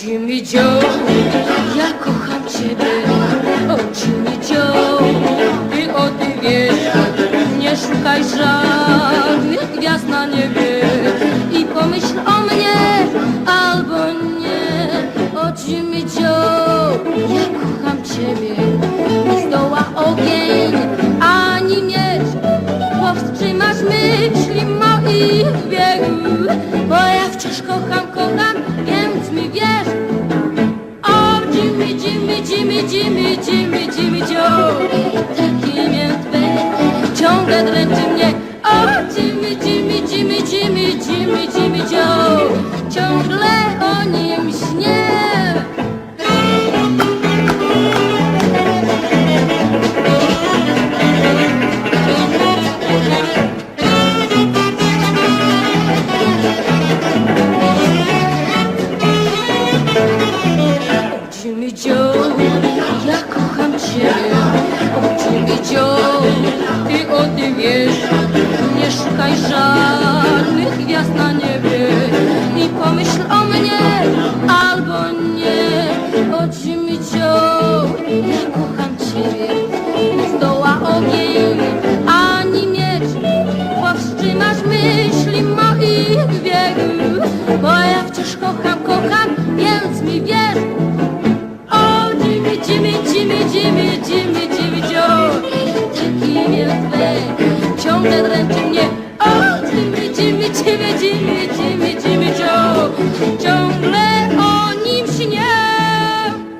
Joe, ja kocham ciebie, o Jimmy Joe, ty o ty wiesz, nie szukaj żadnych gwiazd na niebie i pomyśl o mnie albo nie, o Jimmy Joe, ja kocham ciebie, nie zdoła ogień ani miecz, powstrzymasz myśli moich biegów, bo ja wciąż kocham, Jimmy, Jimmy, Jimmy, Jimmy, Jimmy, Jimmy Joe. Takie imię Twe ciągle dręczy mnie. O, Jimmy, Jimmy, Jimmy, Jimmy, Jimmy, Jimmy Joe. Ciągle o Joe, ja kocham Ciebie O Jimmy Joe, Ty o tym wiesz Nie szukaj żadnych gwiazd na niebie. I pomyśl o mnie albo nie. O Jimmy Joe, ja kocham Ciebie. Nie zdoła ogień ani miecz. Powstrzymasz myśli moich biegów. Bo ja wciąż kocham, kocham, więc mi wierz Jimmy, Jimmy, Jimmy, Jimmy, Jimmy, Joe Takie imię Twe ciągle dręczy mnie O, Jimmy, Jimmy, Jimmy, Jimmy, Jimmy